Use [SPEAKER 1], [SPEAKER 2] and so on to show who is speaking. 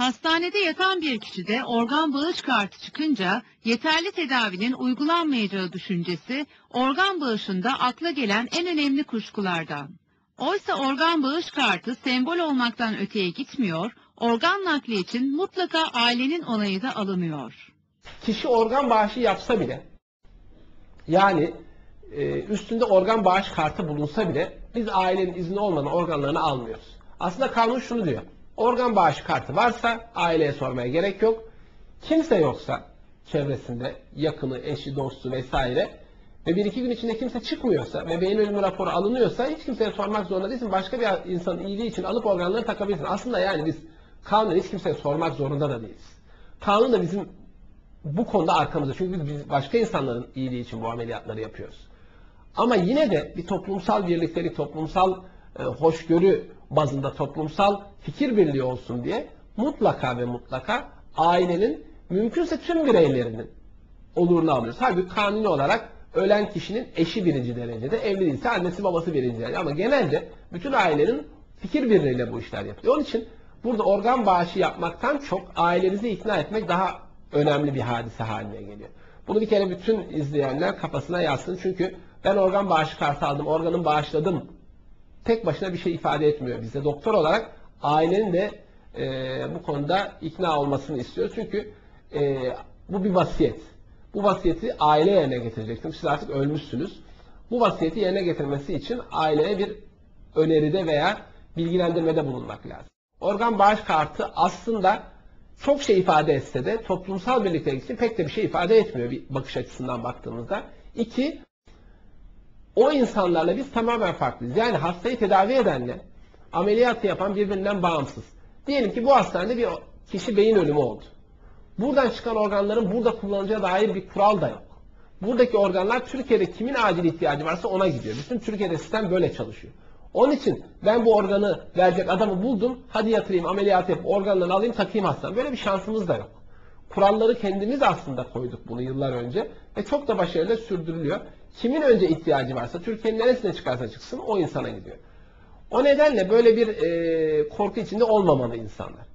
[SPEAKER 1] Hastanede yatan bir kişide organ bağış kartı çıkınca yeterli tedavinin uygulanmayacağı düşüncesi organ bağışında akla gelen en önemli kuşkulardan. Oysa organ bağış kartı sembol olmaktan öteye gitmiyor, organ nakli için mutlaka ailenin onayı da alınıyor.
[SPEAKER 2] Kişi organ bağışı yapsa bile yani e, üstünde organ bağış kartı bulunsa bile biz ailenin izni olmadan organlarını almıyoruz. Aslında kanun şunu diyor. Organ bağış kartı varsa aileye sormaya gerek yok. Kimse yoksa çevresinde yakını, eşi, dostu vesaire ve bir iki gün içinde kimse çıkmıyorsa ve beyin ölümü raporu alınıyorsa hiç kimseye sormak zorunda değilsin. Başka bir insanın iyiliği için alıp organları takabilirsin. Aslında yani biz kanunu hiç kimseye sormak zorunda da değiliz. Kanun da bizim bu konuda arkamızda. Çünkü biz başka insanların iyiliği için bu ameliyatları yapıyoruz. Ama yine de bir toplumsal birliktelik, toplumsal e, hoşgörü bazında toplumsal fikir birliği olsun diye mutlaka ve mutlaka ailenin mümkünse tüm bireylerinin olurunu alıyoruz. Halbuki kanuni olarak ölen kişinin eşi birinci derecede, evli değilse annesi babası birinci derecede. Ama genelde bütün ailenin fikir birliğiyle bu işler yapıyor. Onun için burada organ bağışı yapmaktan çok ailenizi ikna etmek daha önemli bir hadise haline geliyor. Bunu bir kere bütün izleyenler kafasına yazsın. Çünkü ben organ bağışı kartı aldım, organım bağışladım. Tek başına bir şey ifade etmiyor bize. Doktor olarak ailenin de e, bu konuda ikna olmasını istiyoruz. Çünkü e, bu bir vasiyet. Bu vasiyeti aile yerine getirecek. Çünkü siz artık ölmüşsünüz. Bu vasiyeti yerine getirmesi için aileye bir öneride veya bilgilendirmede bulunmak lazım. Organ bağış kartı aslında çok şey ifade etse de toplumsal birliktelik için pek de bir şey ifade etmiyor bir bakış açısından baktığımızda. İki, o insanlarla biz tamamen farklıyız. Yani hastayı tedavi edenle ameliyatı yapan birbirinden bağımsız. Diyelim ki bu hastanede bir kişi beyin ölümü oldu. Buradan çıkan organların burada kullanılacağı dair bir kural da yok. Buradaki organlar Türkiye'de kimin acil ihtiyacı varsa ona gidiyor. Bütün Türkiye'de sistem böyle çalışıyor. Onun için ben bu organı verecek adamı buldum. Hadi yatırayım, ameliyat yapıp organlarını alayım, takayım hastaneye. Böyle bir şansımız da yok. Kuralları kendimiz aslında koyduk bunu yıllar önce ve çok da başarıyla sürdürülüyor. Kimin önce ihtiyacı varsa, Türkiye'nin neresine çıkarsa çıksın o insana gidiyor. O nedenle böyle bir e, korku içinde olmamalı insanlar.